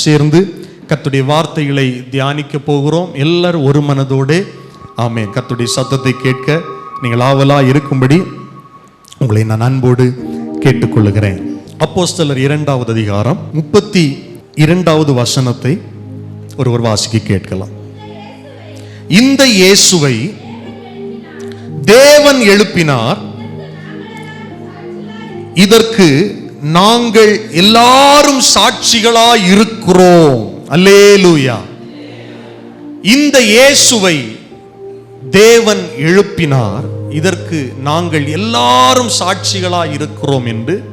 நாம் சேர்ந்து கத்துடைய வார்த்தைகளை தியானிக்க போகிறோம். எல்லாரும் ஒரு மனதோடு. ஆமே கத்துடைய சத்தத்தை கேட்க நீங்கள் ஆவலாக இருக்கும்படி உங்களை நான் அன்போடு கேட்டுக்கொள்ளுகிறேன். அப்போஸ்தலர் இரண்டாவது அதிகாரம் முப்பத்தி இரண்டாவது வசனத்தை ஒருவர் வாசிக்க கேட்கலாம். இந்த இயேசுவை தேவன் எழுப்பினார். இதற்கு நாங்கள் எல்லாரும் சாட்சிகளாய் இருக்கிறோம். அல்லேலூயா. இந்த இயேசுவை தேவன் எழுப்பினார். இதற்கு நாங்கள் எல்லாரும் சாட்சிகளாய் இருக்கிறோம் என்று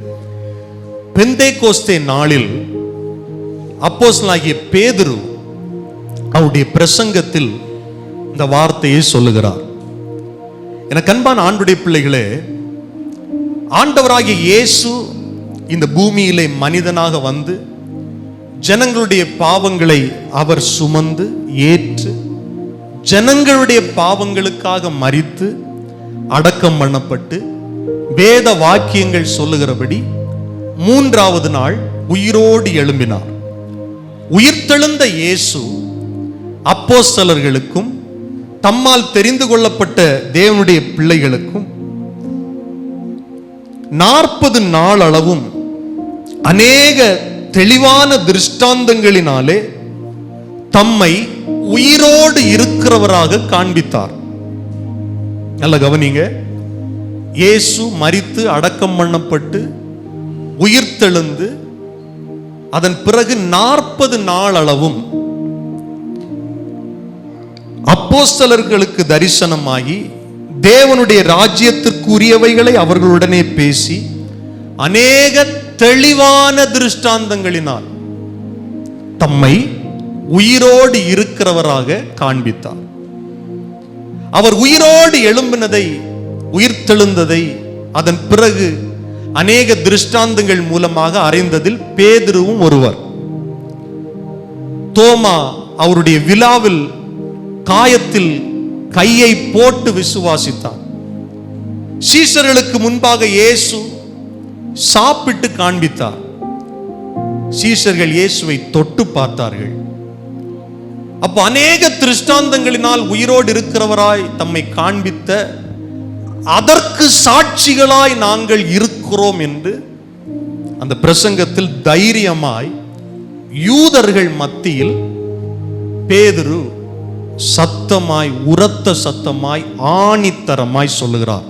பெந்தேகோஸ்தே நாளில் அப்போஸ்லாகிய பேதுரு அவருடைய பிரசங்கத்தில் இந்த வார்த்தையை சொல்லுகிறார். எனக்கு அன்பான ஆண்டுடைய பிள்ளைகளே ஆண்டவராகிய இயேசு இந்த பூமியிலே மனிதனாக வந்து ஜனங்களுடைய பாவங்களை அவர் சுமந்து ஏற்று ஜனங்களுடைய பாவங்களுக்காக மரித்து அடக்கம் பண்ணப்பட்டு வேத வாக்கியங்கள் சொல்லுகிறபடி மூன்றாவது நாள் உயிரோடு எழும்பினார். உயிர்த்தெழுந்த இயேசு அப்போஸ்தலர்களுக்கும் தம்மால் தெரிந்து கொள்ளப்பட்ட தேவனுடைய பிள்ளைகளுக்கும் நாற்பது நாள் அளவும் அநேக தெளிவான திருஷ்டாந்தங்களினாலே தம்மை உயிரோடு இருக்கிறவராக காண்பித்தார். நல்ல கவனிங்க. இயேசு மரித்து அடக்கம் பண்ணப்பட்டு உயிர்த்தெழுந்து அதன் பிறகு நாற்பது நாள் அளவும் அப்போஸ்தலர்களுக்கு தரிசனமாகி தேவனுடைய ராஜ்யத்திற்குரியவைகளை அவர்களுடனே பேசி அநேக தெளிவான திருஷ்டாந்தங்களினால் தம்மை உயிரோடு இருக்கிறவராக காண்பித்தார். அவர் உயிரோடு எழும்பினதை உயிர்த்தெழுந்ததை அதன் பிறகு அநேக திருஷ்டாந்தங்கள் மூலமாக அறிந்ததில் பேதுருவும் ஒருவர். தோமா அவருடைய விழாவில் காயத்தில் கையை போட்டு விசுவாசித்தார். சீசர்களுக்கு முன்பாக இயேசு சாப்பிட்டு காண்பித்தார். சீசர்கள் இயேசுவை தொட்டு பார்த்தார்கள். அப்போ அநேக திருஷ்டாந்தங்களினால் உயிரோடு இருக்கிறவராய் தம்மை காண்பித்த அதற்கு சாட்சிகளாய் நாங்கள் இருக்கிறோம் என்று அந்த பிரசங்கத்தில் தைரியமாய் யூதர்கள் மத்தியில் பேதுரு சத்தமாய் உரத்த சத்தமாய் ஆணித்தரமாய் சொல்லுகிறார்.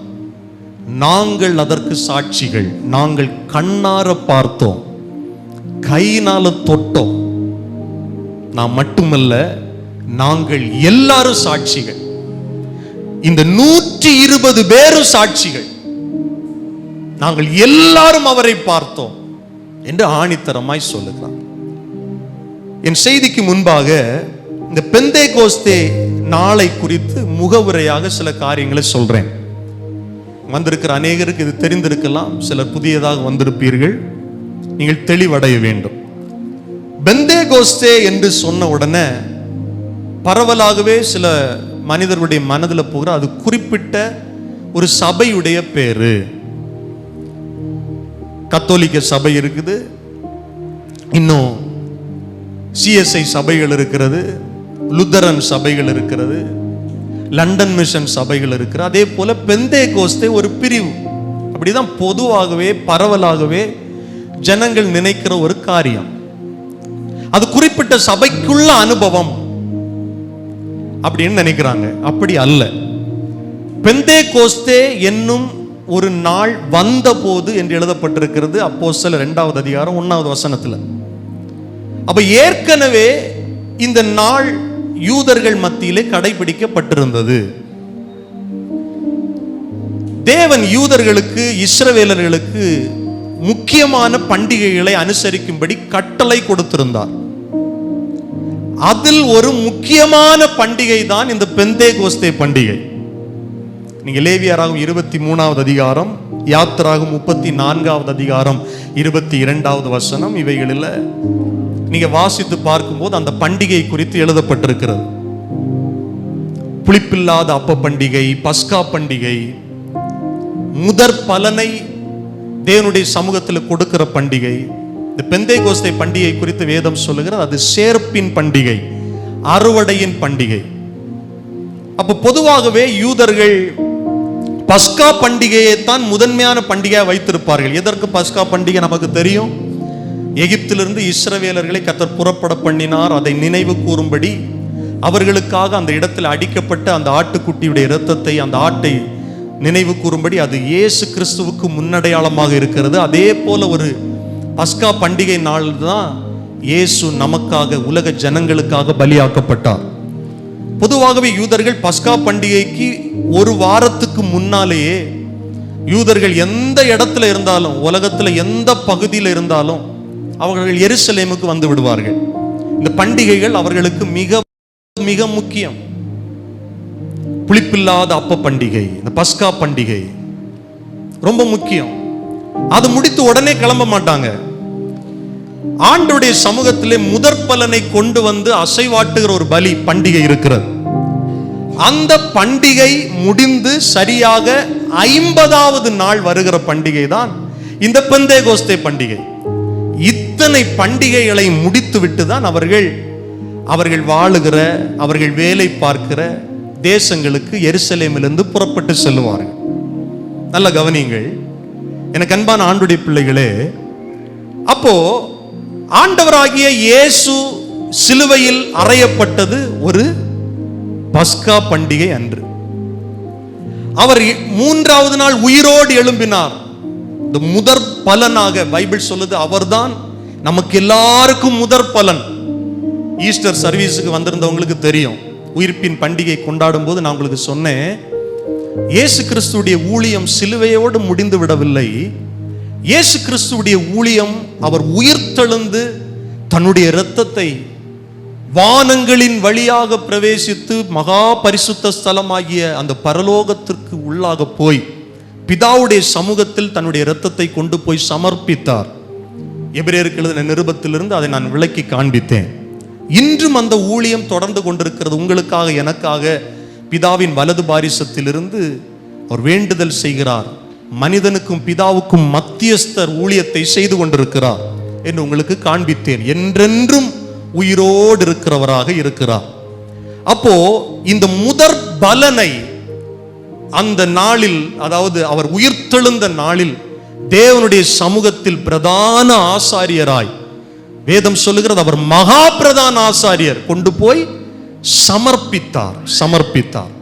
நாங்கள் அதற்கு சாட்சிகள். நாங்கள் கண்ணார பார்த்தோம். கையினால தொட்டோம். நான் மட்டுமல்ல நாங்கள் எல்லாரும் சாட்சிகள். இந்த நூற்றி இருபது பேரும் சாட்சிகள். நாங்கள் எல்லாரும் அவரை பார்த்தோம் என்று ஆணித்தரமாய் சொல்லுகிறார் என் செய்திக்கு முன்பாக இந்த பெந்தே கோஸ்தே நாளை குறித்து முகவுரையாக சில காரியங்களை சொல்றேன். வந்திருக்கிற அநேகருக்கு இது தெரிந்திருக்கலாம். சிலர் புதியதாக வந்திருப்பீர்கள். நீங்கள் தெளிவடைய வேண்டும். பெந்தே கோஸ்தே என்று சொன்ன உடனே பரவலாகவே சில மனிதர்களுடைய மனதில் போகிற அது குறிப்பிட்ட ஒரு சபையுடைய பேரு. கத்தோலிக்க சபை இருக்குது. இன்னும் சிஎஸ்ஐ சபைகள் இருக்கிறது. லுத்தரன் சபைகள் இருக்கிறது. லண்டன் மிஷன் சபைகள் இருக்கிற அதே போல பெந்தே கோஸ்தே ஒரு பிரிவு. அப்படிதான் பொதுவாகவே பரவலாகவே ஜனங்கள் நினைக்கிற ஒரு காரியம். அது குறிப்பிட்ட சபைக்குள்ள அனுபவம் அப்படின்னு நினைக்கிறாங்க. அப்படி அல்ல. பெந்தே கோஸ்தே என்னும் ஒரு நாள் வந்தபோது என்று எழுதப்பட்டிருக்கிறது அப்போ சில ரெண்டாவது அதிகாரம் ஒன்னாவது வசனத்துல. அப்ப ஏற்கனவே இந்த நாள் யூதர்கள் மத்தியிலே கடைபிடிக்கப்பட்டிருந்தது. தேவன் யூதர்களுக்கு இஸ்ரவேலர்களுக்கு முக்கியமான பண்டிகைகளை அனுசரிக்கும்படி கட்டளை கொடுத்திருந்தார். அதில் ஒரு முக்கியமான பண்டிகை தான் இந்த பெந்தே கோஸ்தே பண்டிகை. நீங்க லேவியராகும் இருபத்தி மூணாவது அதிகாரம் யாத்திராகும் முப்பத்தி நான்காவது அதிகாரம் இருபத்தி இரண்டாவது வசனம் இவைகளில் நீங்க வாசித்து பார்க்கும்போது அந்த பண்டிகை குறித்து எழுதப்பட்டிருக்கிறது. புளிப்பில்லாத அப்ப பண்டிகை பஸ்கா பண்டிகை முதற் பலனை தேவனுடைய சமூகத்தில் கொடுக்கிற பண்டிகை. இந்த பெந்தை கோஸ்தை பண்டிகை குறித்து வேதம் சொல்லுகிறது அது சேர்ப்பின் பண்டிகை அறுவடையின் பண்டிகை. அப்போ பொதுவாகவே யூதர்கள் பஸ்கா பண்டிகையை தான் முதன்மையான பண்டிகையாக வைத்திருப்பார்கள். எதற்கு பஸ்கா பண்டிகை நமக்கு தெரியும்? எகிப்திலிருந்து இஸ்ரவேலர்களை கத்தர் புறப்பட பண்ணினார். அதை நினைவு கூறும்படி அவர்களுக்காக அந்த இடத்தில் அடிக்கப்பட்ட அந்த ஆட்டுக்குட்டியுடைய இரத்தத்தை அந்த ஆட்டை நினைவு கூறும்படி அது இயேசு கிறிஸ்துவுக்கு முன்னடையாளமாக இருக்கிறது. அதே போல ஒரு பஸ்கா பண்டிகை நாள் தான் இயேசு நமக்காக உலக ஜனங்களுக்காக பலியாக்கப்பட்டார். பொதுவாகவே யூதர்கள் பஸ்கா பண்டிகைக்கு ஒரு வாரத்துக்கு முன்னாலேயே யூதர்கள் எந்த இடத்துல இருந்தாலும் உலகத்தில் எந்த பகுதியில் இருந்தாலும் அவர்கள் எருசலேமுக்கு வந்து விடுவார்கள். இந்த பண்டிகைகள் அவர்களுக்கு மிக மிக முக்கியம். புளிப்பில்லாத அப்ப பண்டிகை இந்த பஸ்கா பண்டிகை ரொம்ப முக்கியம். அது முடித்து உடனே கிளம்ப மாட்டாங்க. ஆண்டுடைய சமூகத்திலே முதற் பலனை கொண்டு வந்து அசைவாட்டுகிற ஒரு பலி பண்டிகை இருக்கிறது. அந்த பண்டிகை முடிந்து சரியாக ஐம்பதாவது நாள் வருகிற பண்டிகை தான் இந்த பெந்தே கோஸ்தே பண்டிகை இத்தனை பண்டிகைகளை முடித்துவிட்டு தான் அவர்கள் அவர்கள் வாழுகிற அவர்கள் வேலை பார்க்கிற தேசங்களுக்கு எருசலேமிலிருந்து புறப்பட்டு செல்லுவார்கள். நல்ல கவனியுங்கள். எனக்கு அன்பான ஆண்டுடைய பிள்ளைகளே அப்போ ஆண்டவராகிய இயேசு சிலுவையில் அறையப்பட்டது ஒரு பஸ்கா பண்டிகை அன்று. அவர் மூன்றாவது நாள் உயிரோடு எழும்பினார். இந்த முதற் பலனாக பைபிள் சொல்லுது அவர்தான் நமக்கு எல்லாருக்கும் முதற் பலன் ஈஸ்டர் சர்வீஸுக்கு வந்திருந்தவங்களுக்கு தெரியும். உயிர்ப்பின் பண்டிகை கொண்டாடும் போது நான் உங்களுக்கு சொன்னேன். இயேசு கிறிஸ்துடைய ஊழியம் சிலுவையோடு முடிந்து விடவில்லை. இயேசு கிறிஸ்துடைய ஊழியம் அவர் உயிர்த்தெழுந்து தன்னுடைய இரத்தத்தை வானங்களின் வழியாக பிரவேசித்து மகா பரிசுத்த ஸ்தலமாகிய அந்த பரலோகத்திற்கு உள்ளாக போய் பிதாவுடைய சமூகத்தில் தன்னுடைய இரத்தத்தை கொண்டு போய் சமர்ப்பித்தார். எபிரேயருக்கு எழுதின நிருபத்திலிருந்து அதை நான் விளக்கி காண்பித்தேன். இன்றும் அந்த ஊழியம் தொடர்ந்து கொண்டிருக்கிறது. உங்களுக்காக எனக்காக பிதாவின் வலது பாரிசத்திலிருந்து அவர் வேண்டுதல் செய்கிறார். மனிதனுக்கும் பிதாவுக்கும் மத்தியஸ்தர் ஊழியத்தை செய்து கொண்டிருக்கிறார் என்று உங்களுக்கு காண்பித்தேன். என்றென்றும் உயிரோடு இருக்கிறவராக இருக்கிறார். அப்போ இந்த முதற் பலனை அந்த நாளில் அதாவது அவர் உயிர்த்தெழுந்த நாளில் தேவனுடைய சமூகத்தில் பிரதான ஆசாரியராய். வேதம் சொல்லுகிறது அவர் மகா பிரதான ஆசாரியர். கொண்டு போய் சமர்ப்பித்தார் சமர்ப்பித்தார்.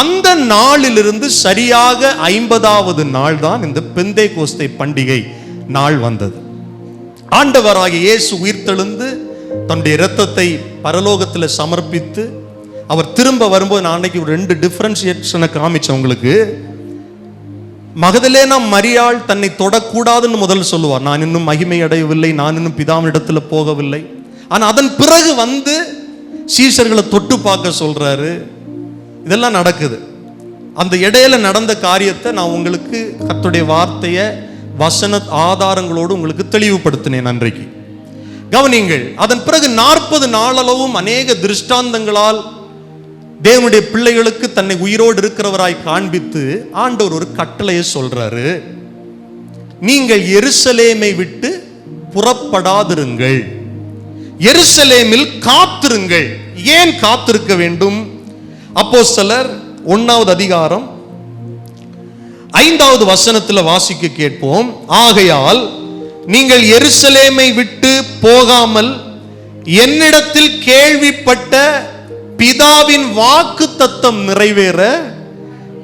அந்த நாளிலிருந்து சரியாக ஐம்பதாவது நாள் தான் இந்த பெந்தை கோஸ்தை பண்டிகை நாள் வந்தது. ஆண்டவராக இயேசு உயிர்த்தெழுந்து தன்னுடைய இரத்தத்தை பரலோகத்தில் சமர்ப்பித்து அவர் திரும்ப வரும்போது நான் அன்னைக்கு ஒரு ரெண்டு டிஃபரன்சியேஷனை காமிச்சேன் உங்களுக்கு. மகதலேனா மரியாள் தன்னை தொடக்கூடாதுன்னு முதல் சொல்லுவார். நான் இன்னும் மகிமை அடையவில்லை நான் இன்னும் பிதாவினிடத்தில் போகவில்லை. ஆனால் அதன் பிறகு வந்து சீசர்களை தொட்டு பார்க்க சொல்றாரு. இதெல்லாம் நடக்குது. அந்த இடையில நடந்த காரியத்தை நான் உங்களுக்கு கத்துடைய வார்த்தையை வசன ஆதாரங்களோடு உங்களுக்கு தெளிவுபடுத்தினேன் அன்றைக்கு. கவனிங்கள் அதன் பிறகு நாற்பது நாளளவும் அநேக திருஷ்டாந்தங்களால் தேவனுடைய பிள்ளைகளுக்கு தன்னை உயிரோடு இருக்கிறவராய் காண்பித்து ஆண்டவர் ஒரு கட்டளையை சொல்றாரு. நீங்கள் எருசலேமை விட்டு புறப்படாதிருங்கள். எருசலேமில் காத்திருங்கள். ஏன் காத்திருக்க வேண்டும்? அப்போஸ்தலர் ஒன்னாவது அதிகாரம் ஐந்தாவது வசனத்தில் வாசிக்க கேட்போம். ஆகையால் நீங்கள் எருசலேமை விட்டு போகாமல் என்னிடத்தில் கேள்விப்பட்ட பிதாவின் வாக்கு தத்தம் நிறைவேற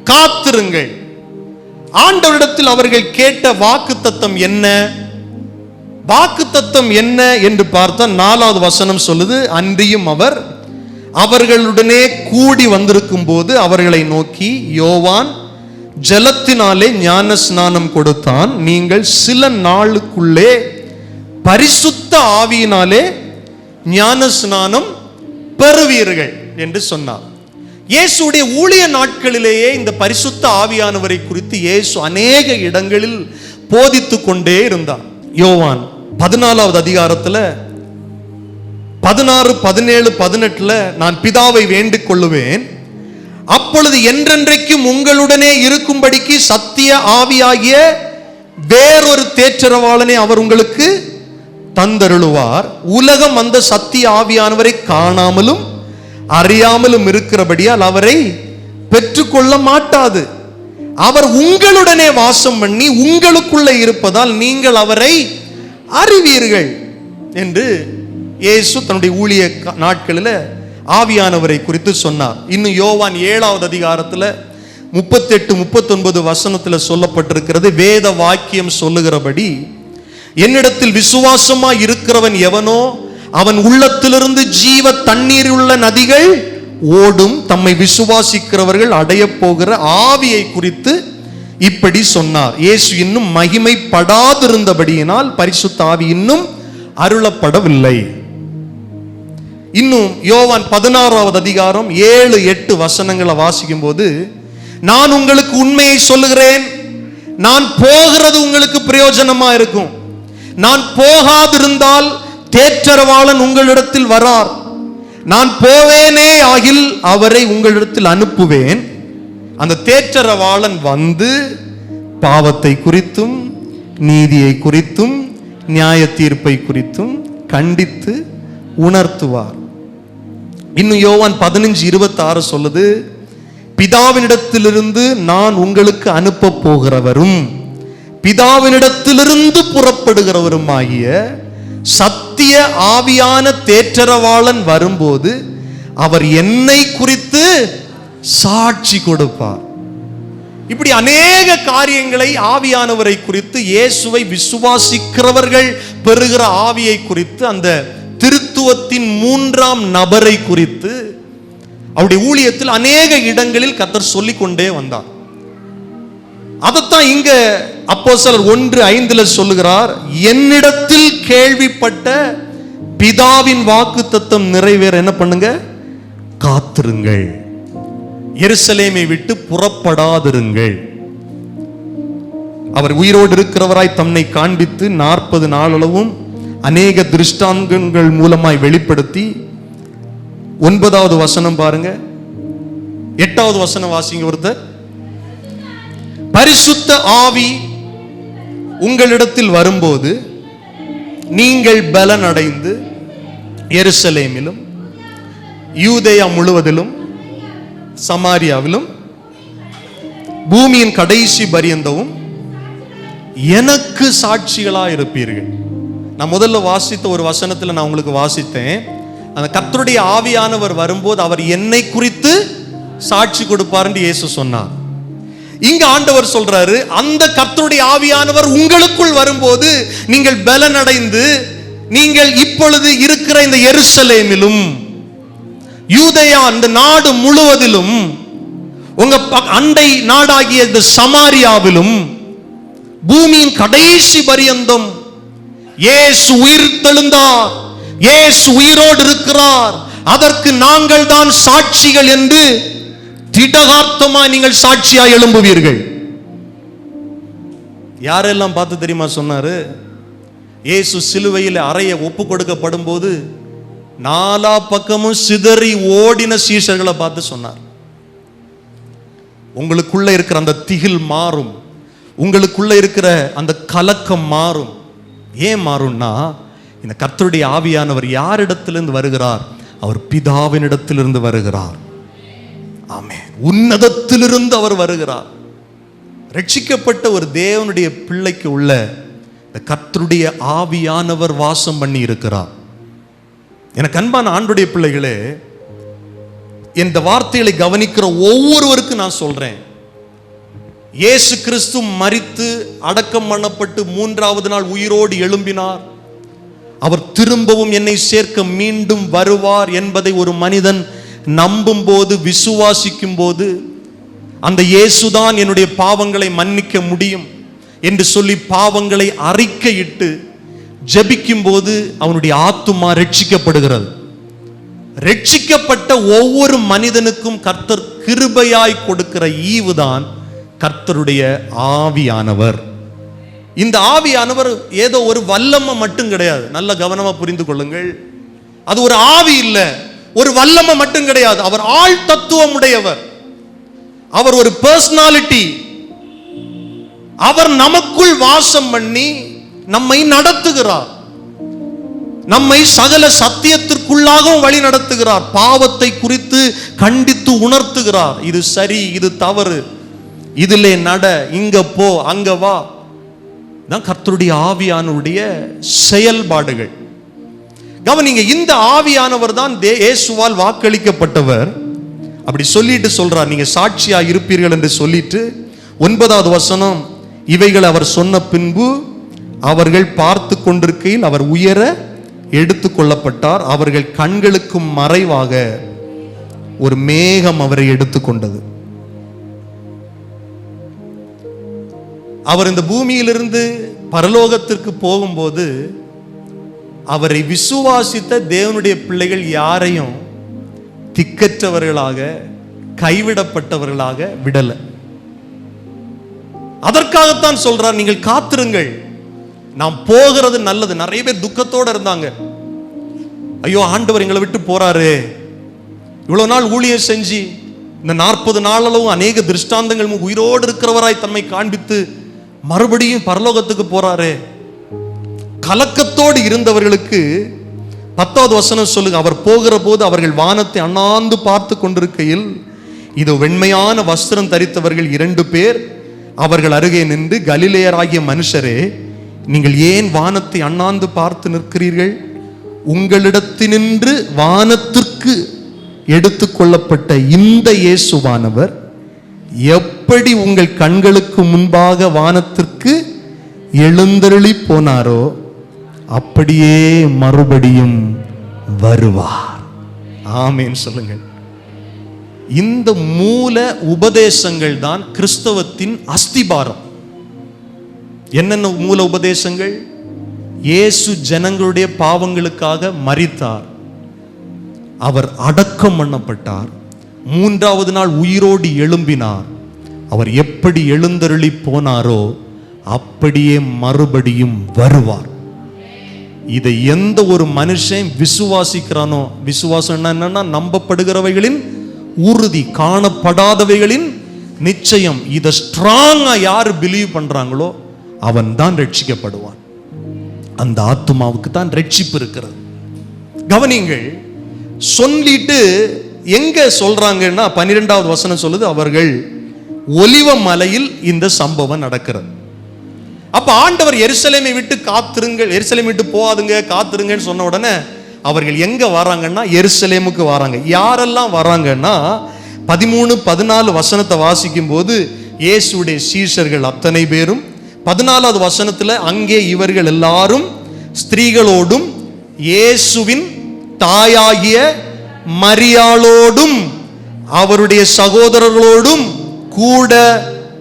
காத்திருங்கள். ஆண்டவரிடத்தில் அவர்கள் கேட்ட வாக்கு தத்தம் என்ன? வாக்கு தத்தம் என்ன என்று பார்த்தால் நாலாவது வசனம் சொல்லுது அன்றியும் அவர் அவர்களுடனே கூடி வந்திருக்கும் போது அவர்களை நோக்கி யோவான் ஜலத்தினாலே ஞான ஸ்நானம் கொடுத்தான் நீங்கள் சில நாளுக்குள்ளே பரிசுத்த ஆவியினாலே ஞான ஸ்நானம் பெறுவீர்கள். என்று சொன்னார். இயேசுடைய ஊழிய நாட்களிலேயே இந்த பரிசுத்த ஆவியானவரை குறித்து இயேசு அநேக இடங்களில் போதித்து கொண்டே இருந்தார். யோவான் பதினாலாவது அதிகாரத்தில் பதினாறு பதினேழு பதினெட்டுல நான் பிதாவை வேண்டிக் கொள்ளுவேன். அப்பொழுது என்றென்றைக்கும் உங்களுடனே இருக்கும்படிக்கு சத்திய ஆவியாகிய வேறொரு தேற்றரவாளனை அவர் உங்களுக்கு தந்தருளுவார். உலகம் அந்த சத்திய ஆவியானவரை காணாமலும் அறியாமலும் இருக்கிறபடியால் அவரை பெற்றுக்கொள்ள மாட்டாது. அவர் உங்களுடனே வாசம் பண்ணி உங்களுக்குள்ளே இருப்பதால் நீங்கள் அவரை அறிவீர்கள் என்று இயேசு தன்னுடைய ஊழிய நாட்களில் ஆவியானவரை குறித்து சொன்னார். இன்னும் யோவான் ஏழாவது அதிகாரத்தில் முப்பத்தெட்டு முப்பத்தொன்பது வசனத்தில் சொல்லப்பட்டிருக்கிறது. வேத வாக்கியம் சொல்லுகிறபடி என்னிடத்தில் விசுவாசமாக இருக்கிறவன் எவனோ அவன் உள்ளத்திலிருந்து ஜீவ தண்ணீர் உள்ள நதிகள் ஓடும். தம்மை விசுவாசிக்கிறவர்கள் அடையப் போகிற ஆவியை குறித்து இப்படி சொன்னார். இயேசு இன்னும் மகிமைப்படாதிருந்தபடியினால் பரிசுத்த ஆவி இன்னும் அருளப்படவில்லை. இன்னும் யோவான் பதினாறாவது அதிகாரம் ஏழு எட்டு வசனங்களை வாசிக்கும் போது நான் உங்களுக்கு உண்மையை சொல்லுகிறேன். நான் போகிறது உங்களுக்கு பிரயோஜனமா இருக்கும். நான் போகாதிருந்தால் தேற்றரவாளன் உங்களிடத்தில் வரார். நான் போவேனே ஆகில் அவரை உங்களிடத்தில் அனுப்புவேன். அந்த தேற்றரவாளன் வந்து பாவத்தை குறித்தும் நீதியை குறித்தும் நியாய தீர்ப்பை குறித்தும் கண்டித்து உணர்த்துவார். இன்னும் யோவான் பதினஞ்சு இருபத்தாறு சொல்லுது பிதாவினிடத்திலிருந்து நான் உங்களுக்கு அனுப்ப போகிறவரும் பிதாவினிடத்திலிருந்து புறப்படுகிறவரும் ஆகிய சத்திய ஆவியான தேற்றரவாளன் வரும்போது அவர் என்னை குறித்து சாட்சி கொடுப்பார். இப்படி அநேக காரியங்களை ஆவியானவரை குறித்து இயேசுவை விசுவாசிக்கிறவர்கள் பெறுகிற ஆவியை குறித்து அந்த திருத்துவத்தின் மூன்றாம் நபரை குறித்து அவருடைய ஊழியத்தில் அநேக இடங்களில் கத்தர் சொல்லிக்கொண்டே வந்தார். அதைத்தான் இங்க அப்போ சிலர் ஒன்று ஐந்துல சொல்லுகிறார் என்னிடத்தில் கேள்விப்பட்ட பிதாவின் வாக்கு தத்தம் நிறைவேற என்ன பண்ணுங்க? காத்திருங்கள். எருசலேமை விட்டு புறப்படாதிருங்கள். அவர் உயிரோடு இருக்கிறவராய் தன்னை காண்பித்து நாற்பது நாளளவும் அநேக திருஷ்டாங்கங்கள் மூலமாய் வெளிப்படுத்தி ஒன்பதாவது வசனம் பாருங்க. எட்டாவது வசனம் வாசிங்க ஒருத்தர். பரிசுத்த ஆவி உங்களிடத்தில் வரும்போது நீங்கள் பலன் அடைந்து எருசலேமிலும் யூதேயா முழுவதிலும் சமாரியாவிலும் பூமியின் கடைசி பரியந்தவும் எனக்கு சாட்சிகளாக இருப்பீர்கள். நான் முதல்ல வாசித்த ஒரு வசனத்தில் நான் உங்களுக்கு வாசித்தேன். அந்த கர்த்தருடைய ஆவியானவர் வரும்போது அவர் என்னை குறித்து சாட்சி கொடுப்பாருன்னு இயேசு சொன்னார். இங்க ஆண்டவர் சொல்றாரு அந்த கர்த்தருடைய ஆவியானவர் உங்களுக்குள் வரும்போது நீங்கள் பலனடைந்து நீங்கள் இப்பொழுது இருக்கிற இந்த எருசலேமிலும் யூதயா அந்த நாடு முழுவதிலும் உங்க அண்டை நாடாகிய இந்த சமாரியாவிலும் பூமியின் கடைசி பரியந்தம் ஏசு உயிர் தெழுந்தார் ஏசு உயிரோடு இருக்கிறார் அதற்கு நாங்கள் தான் சாட்சிகள் என்று திடகார்த்தமாய் நீங்கள் சாட்சியா எழும்புவீர்கள். யாரெல்லாம் பார்த்து தெரியுமா சொன்னாரு? இயேசு சிலுவையில் அறைய ஒப்பு கொடுக்கப்படும் போது நாலா பக்கமும் சிதறி ஓடின சீஷர்களை பார்த்து சொன்னார். உங்களுக்குள்ள இருக்கிற அந்த திகில் மாறும். உங்களுக்குள்ள இருக்கிற அந்த கலக்கம் மாறும். ஏன் மாறும்னா இந்த கர்த்தருடைய ஆவியானவர் யாரிடத்திலிருந்து வருகிறார்? அவர் பிதாவினிடத்திலிருந்து வருகிறார். உன்னதத்திலிருந்து அவர் வருகிறார். ரட்சிக்கப்பட்ட ஒரு தேவனுடைய பிள்ளைக்கு உள்ள இந்த கர்த்தருடைய ஆவியானவர் வாசம் பண்ணி இருக்கிறார். எனக்கு அன்பான ஆண்டுடைய பிள்ளைகளே இந்த வார்த்தைகளை கவனிக்கிற ஒவ்வொருவருக்கும் நான் சொல்றேன். இயேசு கிறிஸ்து மரித்து அடக்கம் பண்ணப்பட்டு மூன்றாவது நாள் உயிரோடு எழும்பினார். அவர் திரும்பவும் என்னை சேர்க்க மீண்டும் வருவார் என்பதை ஒரு மனிதன் நம்பும் போது விசுவாசிக்கும் போது அந்த இயேசுதான் என்னுடைய பாவங்களை மன்னிக்க முடியும் என்று சொல்லி பாவங்களை அறிக்கையிட்டு ஜபிக்கும் போது அவனுடைய ஆத்துமா ரட்சிக்கப்படுகிறது. ரட்சிக்கப்பட்ட ஒவ்வொரு மனிதனுக்கும் கர்த்தர் கிருபையாய் கொடுக்கிற ஈவுதான் கர்த்தருடைய ஆவியானவர். இந்த ஆவியானவர் ஏதோ ஒரு வல்லமை மட்டும் கிடையாது. நல்ல கவனமா புரிந்து கொள்ளுங்கள். அது ஒரு ஆவி இல்லை. ஒரு வல்லமை மட்டும் கிடையாது. அவர் ஆள் தத்துவம் உடையவர் அவர் ஒரு பர்சனாலிட்டி அவர் நமக்குள் வாசம் பண்ணி நம்மை நடத்துகிறார். நம்மை சகல சத்தியத்திற்குள்ளாகவும் வழி நடத்துகிறார். பாவத்தை குறித்து கண்டித்து உணர்த்துகிறார். இது சரி இது தவறு. இதிலே நட இங்க போ அங்க வா. தான் கர்த்தருடைய ஆவியானுடைய செயல்பாடுகள். கவனிங்க இந்த ஆவியானவர் தான் தேசுவால் இயேசுவால் வாக்களிக்கப்பட்டவர். அப்படி சொல்லிட்டு சொல்றார். நீங்க சாட்சியா இருப்பீர்கள் என்று சொல்லிட்டு ஒன்பதாவது வசனம் இவைகள் அவர் சொன்ன பின்பு அவர்கள் பார்த்து கொண்டிருக்கையில் அவர் உயர எடுத்து கொள்ளப்பட்டார். அவர்கள் கண்களுக்கும் மறைவாக ஒரு மேகம் அவரை எடுத்துக்கொண்டது அவர் இந்த பூமியிலிருந்து பரலோகத்திற்கு போகும்போது அவரை விசுவாசித்த தேவனுடைய பிள்ளைகள் யாரையும் திக்கற்றவர்களாக கைவிடப்பட்டவர்களாக விடல. அதற்காகத்தான் சொல்றார் நீங்கள் காத்திருங்கள். நாம் போகிறது நல்லது. நிறைய பேர் துக்கத்தோட இருந்தாங்க. ஐயோ ஆண்டவர் எங்களை விட்டு போறாரு. இவ்வளவு நாள் ஊழியம் செஞ்சு இந்த நாற்பது நாளளவும் அநேக திருஷ்டாந்தங்கள் உயிரோடு இருக்கிறவராய் தம்மை காண்பித்து மறுபடியும் பரலோகத்துக்கு போறாரு. கலக்கத்தோடு இருந்தவர்களுக்கு பத்தாவது வசனம் சொல்லுங்க அவர் போகிற போது அவர்கள் வானத்தை அண்ணாந்து பார்த்து கொண்டிருக்கையில் இது வெண்மையான வஸ்திரம் தரித்தவர்கள் இரண்டு பேர் அவர்கள் அருகே நின்று கலிலேயராகிய மனுஷரே நீங்கள் ஏன் வானத்தை அண்ணாந்து பார்த்து நிற்கிறீர்கள்? உங்களிடத்தினின்று வானத்திற்கு எடுத்துக்கொள்ளப்பட்ட இந்த இயேசுவானவர் எப்படி உங்கள் கண்களுக்கு முன்பாக வானத்திற்கு எழுந்தருளி போனாரோ அப்படியே மறுபடியும் வருவார். ஆமேன் சொல்லுங்கள். இந்த மூல உபதேசங்கள் தான் கிறிஸ்தவத்தின் அஸ்திபாரம். என்னென்ன மூல உபதேசங்கள்? இயேசு ஜனங்களுடைய பாவங்களுக்காக மறித்தார் அவர் அடக்கம் பண்ணப்பட்டார். மூன்றாவது நாள் உயிரோடு எழும்பினார். அவர் எப்படி எழுந்தருளி போனாரோ அப்படியே மறுபடியும் வருவார். இதை எந்த ஒரு மனுஷன் விசுவாசிக்கிறானோ விசுவாசம் என்னன்னா நம்பப்படுகிறவைகளின் உறுதி காணப்படாதவைகளின் நிச்சயம். இதை ஸ்ட்ராங்காக யார் பிலீவ் பண்ணுறாங்களோ அவன் தான் ரட்சிக்கப்படுவான். அந்த ஆத்துமாவுக்கு தான் ரட்சிப்பு இருக்கிறது. கவனிங்கள் சொல்லிட்டு எங்க சொல்றாங்கன்னா பன்னிரெண்டாவது வசனம் சொல்லுது அவர்கள் ஒலிவ மலையில் இந்த சம்பவம் நடக்கிறது. அப்ப ஆண்டவர் எருசலேமை விட்டு காத்திருங்கள் எருசலேம் விட்டு போகாதுங்க காத்திருங்கன்னு சொன்ன உடனே அவர்கள் எங்க வராங்கன்னா எருசலேமுக்கு வராங்க. யாரெல்லாம் வராங்கன்னா பதிமூணு பதினாலு வசனத்தை வாசிக்கும் போது இயேசுடைய சீஷர்கள் அத்தனை பேரும் பதினாலாவது வசனத்துல அங்கே இவர்கள் எல்லாரும் ஸ்திரீகளோடும் இயேசுவின் தாயாகிய மரியாளோடும் அவருடைய சகோதரர்களோடும் கூட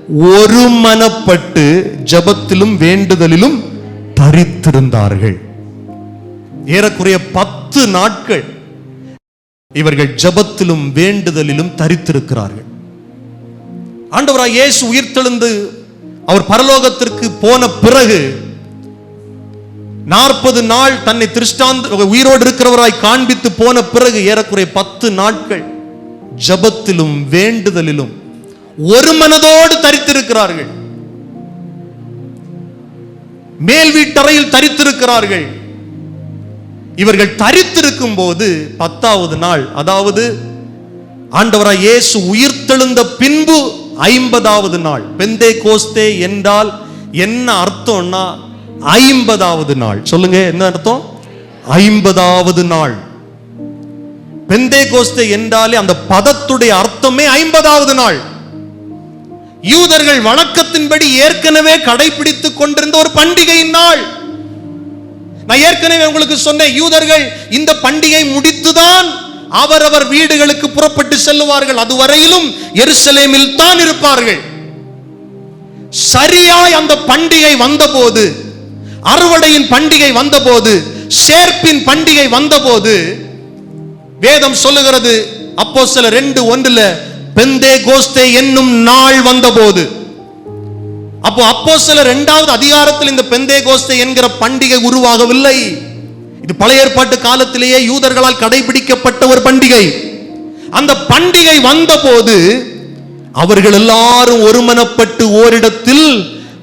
ஒருமனப்பட்டு ஜபத்திலும் வேண்டுதலிலும் தரித்திருந்தார்கள். ஏறக்குறைய பத்து நாட்கள் இவர்கள் ஜபத்திலும் வேண்டுதலிலும் தரித்திருக்கிறார்கள். ஆண்டவராய் இயேசு உயிர்த்தெழுந்து அவர் பரலோகத்திற்கு போன பிறகு நாற்பது நாள் தன்னை திருஷ்டாந்த உயிரோடு இருக்கிறவராய் காண்பித்து போன பிறகு ஏறக்குறைய பத்து நாட்கள் ஜபத்திலும் வேண்டுதலிலும் ஒரு மனதோடு தரித்திருக்கிறார்கள். மேல் வீட்டறையில் தரித்திருக்கிறார்கள். இவர்கள் தரித்திருக்கும் போது பத்தாவது நாள் அதாவது ஆண்டவராய் இயேசு உயிர்த்தெழுந்த பின்பு ஐம்பதாவது நாள். பெந்தே கோஸ்தே என்றால் என்ன அர்த்தம்னா ஐம்பதாவது நாள். சொல்லுங்க என்ன அர்த்தம்? ஐம்பதாவது நாள். பெந்தே கோஸ்தே என்றாலே அந்த பதத்துடைய அர்த்தமே ஐம்பதாவது நாள். யூதர்கள் வணக்கத்தின்படி ஏற்கனவே கடைபிடித்துக் கொண்டிருந்த ஒரு பண்டிகையின் நாள். நான் ஏற்கனவே உங்களுக்கு சொன்னேன் யூதர்கள் இந்த பண்டிகை முடித்துதான் அவரவர் வீடுகளுக்கு புறப்பட்டு செல்லுவார்கள். அதுவரையிலும் எருசலேமில் தான் இருப்பார்கள். சரியாய் அந்த பண்டிகை வந்தபோது அறுவடையின் பண்டிகை வந்தபோது சேர்ப்பின் பண்டிகை வந்தபோது வேதம் சொல்லுகிறது அப்போ சில ரெண்டு ஒன்றுல பெந்தே கோஸ்தே என்னும் நாள் வந்தபோது. அப்போ அப்போ சில இரண்டாவது அதிகாரத்தில் இந்த பெந்தே கோஸ்தே என்கிற பண்டிகை உருவாகவில்லை. இது பழைய ஏற்பாட்டு காலத்திலேயே யூதர்களால் கடைபிடிக்கப்பட்ட ஒரு பண்டிகை. அந்த பண்டிகை வந்தபோது அவர்கள் எல்லாரும் ஒருமனப்பட்டு ஓரிடத்தில்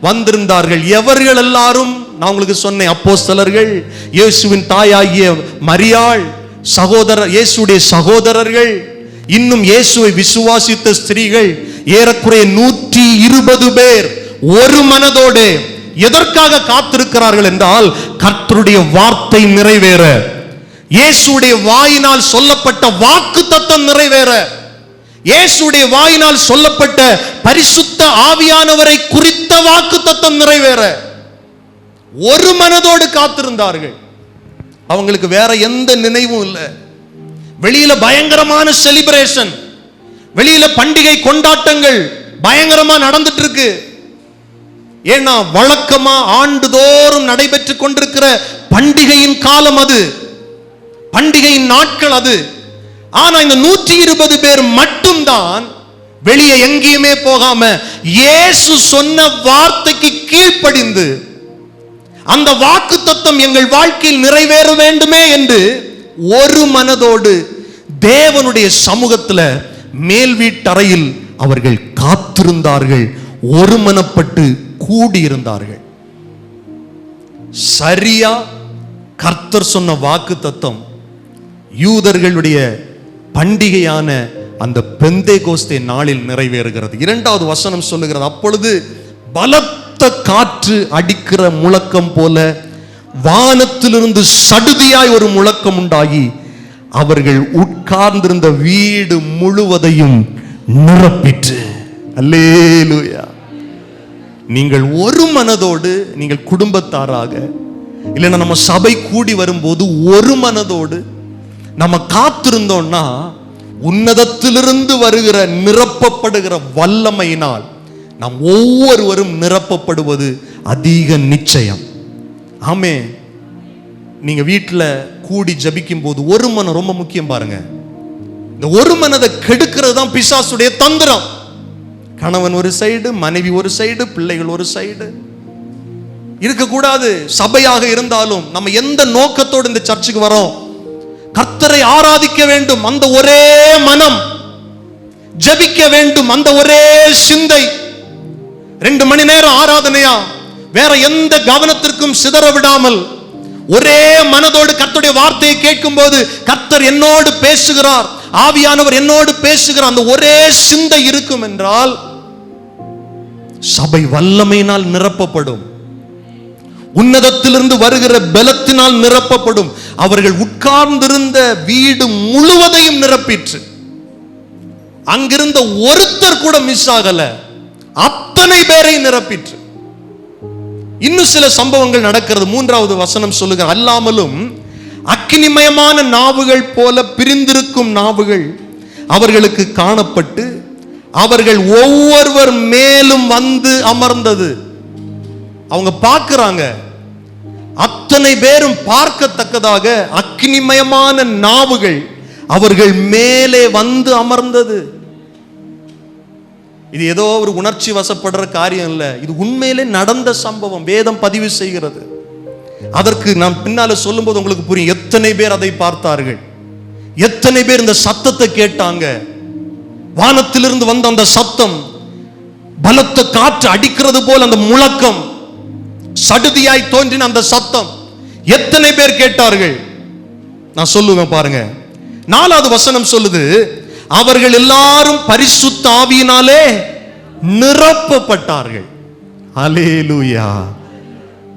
வந்திருந்தார்கள். எவர்கள் எல்லாரும்? நான் உங்களுக்கு சொன்னேன் அப்போஸ்தலர்கள் இயேசுவின் தாயாகிய மரியாள் சகோதரர் இயேசுடைய சகோதரர்கள். இன்னும் இயேசுவை விசுவாசித்த ஸ்திரீகள் ஏறக்குறைய நூற்றி இருபது பேர் ஒரு மனதோடு எதற்காக காத்திருக்கிறார்கள் என்றால் கர்த்தருடைய வார்த்தை நிறைவேற. இயேசுடைய வாயினால் சொல்லப்பட்ட வாக்கு தத்தம் நிறைவேற. இயேசுடைய வாயினால் சொல்லப்பட்ட பரிசுத்த ஆவியானவரை குறித்த வாக்கு தத்தம் நிறைவேற. ஒரு மனதோடு காத்திருந்தார்கள். அவங்களுக்கு வேற எந்த நினைவும் இல்லை. வெளியில பயங்கரமான செலிப்ரேஷன் வெளியில பண்டிகை கொண்டாட்டங்கள் பயங்கரமா நடந்துட்டு இருக்கு ஏன்னா வழக்கமா ஆண்டுதோறும் நடைபெற்று கொண்டிருக்கிற பண்டிகையின் காலம் அது. பண்டிகையின் நாட்கள் அது. ஆனா இந்த நூற்றி இருபது பேர் மட்டும்தான் வெளியே எங்கேயுமே போகாம இயேசு சொன்ன வார்த்தைக்கு கீழ்ப்படிந்து அந்த வாக்கு தத்துவம் எங்கள் வாழ்க்கையில் நிறைவேற வேண்டுமே என்று ஒரு மனதோடு தேவனுடைய சமூகத்துல மேல் வீட்டறையில் அவர்கள் காத்திருந்தார்கள் ஒருமனப்பட்டு கூடியிருந்தார்கள். சரியா கர்த்தர் சொன்ன வாக்கு தத்துவம் யூதர்களுடைய பண்டிகையான அந்த பெந்தே கோஸ்தே நாளில் நிறைவேறுகிறது. இரண்டாவது வசனம் சொல்லுகிறது அப்பொழுது பலத்த காற்று அடிக்கிற முழக்கம் போல வானத்திலிருந்து சடுதியாய் ஒரு முழக்கம் உண்டாகி அவர்கள் உட்கார்ந்திருந்த வீடு முழுவதையும் நிரப்பிற்று. அல்லேலூயா. நீங்கள் ஒரு மனதோடு நீங்கள் குடும்பத்தாராக இல்லைன்னா நம்ம சபை கூடி வரும்போது ஒரு மனதோடு நம்ம காத்திருந்தோம்னா உன்னதத்திலிருந்து வருகிற நிரப்பப்படுகிற வல்லமையினால் நாம் ஒவ்வொருவரும் நிரப்பப்படுவது அதிக நிச்சயம். ஆமே நீங்க வீட்டில் கூடி ஜபிக்கும் போது ஒரு மனம் ரொம்ப முக்கியம் பாருங்க. இந்த ஒரு மனதை கெடுக்கிறது தான் பிசாசுடைய தந்திரம். கணவன் ஒரு சைடு மனைவி ஒரு சைடு பிள்ளைகள் ஒரு சைடு. இருக்கக்கூடாது. சபையாக இருந்தாலும் நம்ம எந்த நோக்கத்தோடு இந்த சர்ச்சுக்கு வரோம்? கர்த்தரை ஆராதிக்க வேண்டும் அந்த ஒரே மனம். ஜபிக்க வேண்டும் அந்த ஒரே சிந்தை. ரெண்டு மணி நேரம் ஆராதனையா? வேற எந்த கவனத்திற்கும் சிதற விடாமல் ஒரே மனதோடு கர்த்தருடைய வார்த்தையை கேட்கும் போது கர்த்தர் என்னோடு பேசுகிறார். ஆவியானவர் என்னோடு பேசுகிறார். அந்த ஒரே சிந்தை இருக்கும் என்றால் சபை வல்லமையினால் நிரப்பப்படும். உன்னதத்திலிருந்து வருகிற பலத்தினால் நிரப்பப்படும். அவர்கள் உட்கார்ந்திருந்த வீடு முழுவதையும் நிரப்பிற்று. அங்கிருந்த ஒருத்தர் கூட மிஸ் ஆகல. அத்தனை பேரை நிரப்பிற்று. இன்னும் சில சம்பவங்கள் நடக்கிறது. மூன்றாவது வசனம் சொல்லுகிற அல்லாமலும் அக்கினிமயமான நாவுகள் போல பிரிந்திருக்கும் நாவுகள் அவர்களுக்கு காணப்பட்டு அவர்கள் ஒவ்வொருவர் மேலும் வந்து அமர்ந்தது. அவங்க பார்க்குறாங்க. அத்தனை பேரும் பார்க்கத்தக்கதாக அக்னிமயமான நாவுகள் அவர்கள் மேலே வந்து அமர்ந்தது. இது ஏதோ ஒரு உணர்ச்சி வசப்படுற காரியம் இல்லை. இது உண்மையிலே நடந்த சம்பவம். வேதம் பதிவு செய்கிறது. அதற்கு நான் பின்னால சொல்லும்போது உங்களுக்கு புரியும். எத்தனை பேர் அதை பார்த்தார்கள்? எத்தனை பேர் இந்த சத்தத்தை கேட்டாங்க? வானத்திலிருந்து வந்த அந்த சத்தம் பலத்த காற்று அடிக்கிறது போல் அந்த முழக்கம் சடுதியாய் தோன்றின அந்த சத்தம் எத்தனை பேர் கேட்டார்கள்? நான் சொல்லுவேன் பாருங்க. நாலாவது வசனம் சொல்லுது அவர்கள் எல்லாரும் பரிசுத்த ஆவியினாலே நிரப்பப்பட்டார்கள். அலேலூயா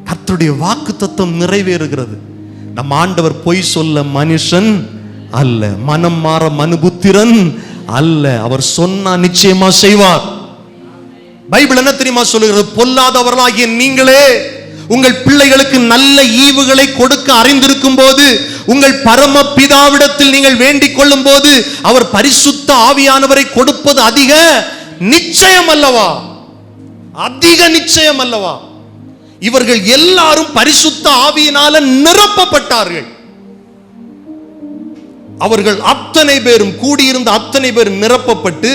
கத்துடைய வாக்கு தத்துவம் நிறைவேறுகிறது. நம் ஆண்டவர் பொய் சொல்ல மனுஷன் அல்ல மனம் மாற மனுபுத்திரன் அல்ல. அவர் சொன்னா நிச்சயமா செய்வார். பைபிள் என்ன தெரியுமா சொல்லுகிறது? பொல்லாதவர்களாகிய நீங்களே உங்கள் பிள்ளைகளுக்கு நல்ல ஈவுகளை கொடுக்க அறிந்திருக்கும் போது உங்கள் பரம பிதாவிடத்தில் நீங்கள் வேண்டிக் கொள்ளும் போது அவர் பரிசுத்த ஆவியானவரை கொடுப்பது அதிக நிச்சயம் அல்லவா அதிக நிச்சயம் அல்லவா இவர்கள் எல்லாரும் பரிசுத்த ஆவியினால நிரப்பப்பட்டார்கள். அவர்கள் அத்தனை பேரும் கூடியிருந்த அத்தனை பேரும் நிரப்பப்பட்டு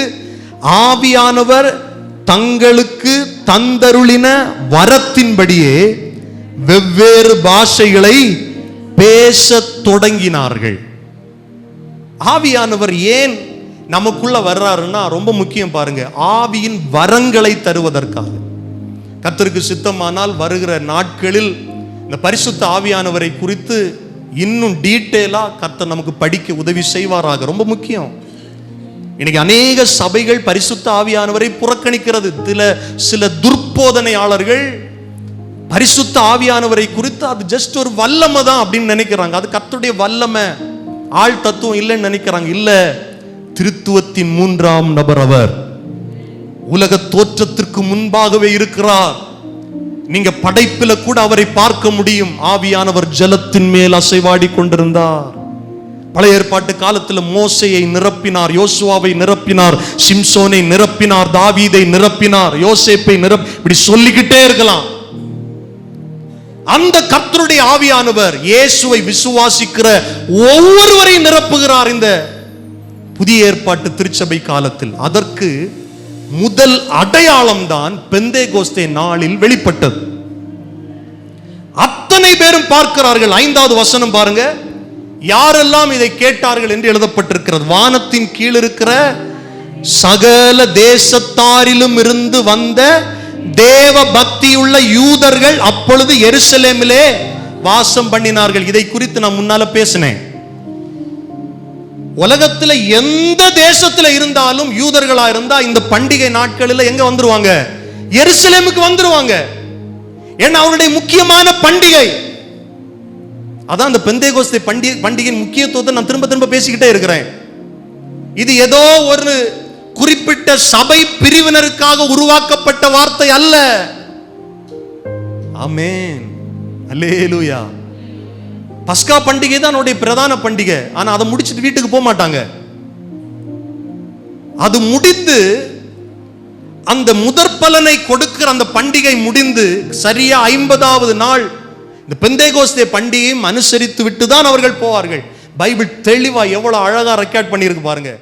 ஆவியானவர் தங்களுக்கு தந்தருளின வரத்தின்படியே வெவ்வேறு பாஷைகளை பேசத் தொடங்கினார்கள். ஆவியானவர் ஏன் நமக்குள்ள வர்றாருன்னா ரொம்ப முக்கியம் பாருங்க. ஆவியின் வரங்களை தருவதற்காக. கத்தருக்கு சித்தமானால் வருகிற நாட்களில் இந்த பரிசுத்த ஆவியானவரை குறித்து இன்னும் டீட்டெயிலா கர்த்தர் நமக்கு படிக்க உதவி செய்வாராக. ரொம்ப முக்கியம். இன்னைக்கு அநேக சபைகள் பரிசுத்த ஆவியானவரை புறக்கணிக்கிறது. சில சில துர்போதனையாளர்கள் பரிசுத்த ஆவியானவரை குறித்து அது ஜஸ்ட் ஒரு வல்லமை தான் அப்படின்னு நினைக்கிறாங்க. அது கத்துடைய வல்லமை. ஆள் தத்துவம் இல்லைன்னு நினைக்கிறாங்க. இல்ல திருத்துவத்தின் மூன்றாம் நபர் அவர். உலக தோற்றத்திற்கு முன்பாகவே இருக்கிறார். நீங்க படைப்பில கூட அவரை பார்க்க முடியும். ஆவியானவர் ஜலத்தின் மேல் அசைவாடி கொண்டிருந்தார். பழைய ஏற்பாட்டு காலத்தில் மோசையை நிரப்பினார் யோசுவாவை நிரப்பினார் சிம்சோனை நிரப்பினார் தாவீதை நிரப்பினார் யோசேப்பை நிரப் இப்படி சொல்லிக்கிட்டே இருக்கலாம். அந்த கர்த்தருடைய ஆவியானவர் இயேசுவை விசுவாசிக்கிற ஒவ்வொருவரையும் நிரப்புகிறார் இந்த புதிய ஏற்பாட்டு திருச்சபை காலத்தில். அதற்கு முதல் அடையாளம் தான் பெந்தே கோஸ்தே நாளில் வெளிப்பட்டது. அத்தனை பேரும் பார்க்கிறார்கள். ஐந்தாவது வசனம் பாருங்க. யாரெல்லாம் இதை கேட்டார்கள் என்று எழுதப்பட்டிருக்கிறது. வானத்தின் கீழ் இருக்கிற சகல தேசத்தாரிலும் இருந்து வந்த தேவ பக்தியுள்ள யூதர்கள் அப்பொழுது எருசலேமிலே வாசம் பண்ணினார்கள். இதை குறித்து நான் முன்னால பேசினேன். உலகத்துல எந்த தேசத்துல இருந்தாலும் யூதர்களா இருந்தா இந்த பண்டிகை நாட்களில் எங்க வந்துருவாங்க? எருசலேமுக்கு வந்துருவாங்க. ஏன்னா அவருடைய முக்கியமான பண்டிகை. அதான் அந்த பெந்தேகோஸ்தை பண்டிகை பண்டிகையின் முக்கியத்துவத்தை நான் திரும்ப திரும்ப பேசிக்கிட்டே இருக்கிறேன். இது ஏதோ ஒரு குறிப்பிட்ட சபை பிரிவினருக்காக உருவாக்கப்பட்ட வார்த்தை அல்ல. ஆமென். அல்லேலூயா. பஸ்கா பண்டிகை தான் அவருடைய பிரதான பண்டிகை. ஆனா அதை முடிச்சுட்டு வீட்டுக்கு போக மாட்டாங்க. அது முடிந்து அந்த முதற் பலனை கொடுக்கிற அந்த பண்டிகை முடிந்து சரியா ஐம்பதாவது நாள் இந்த பெந்தேகோஸ்தே பண்டிகையும் அனுசரித்து விட்டு தான் அவர்கள் போவார்கள். பைபிள் தெளிவா எவ்வளவு அழகா ரெக்கார்ட் பண்ணியிருக்கு பாருங்க.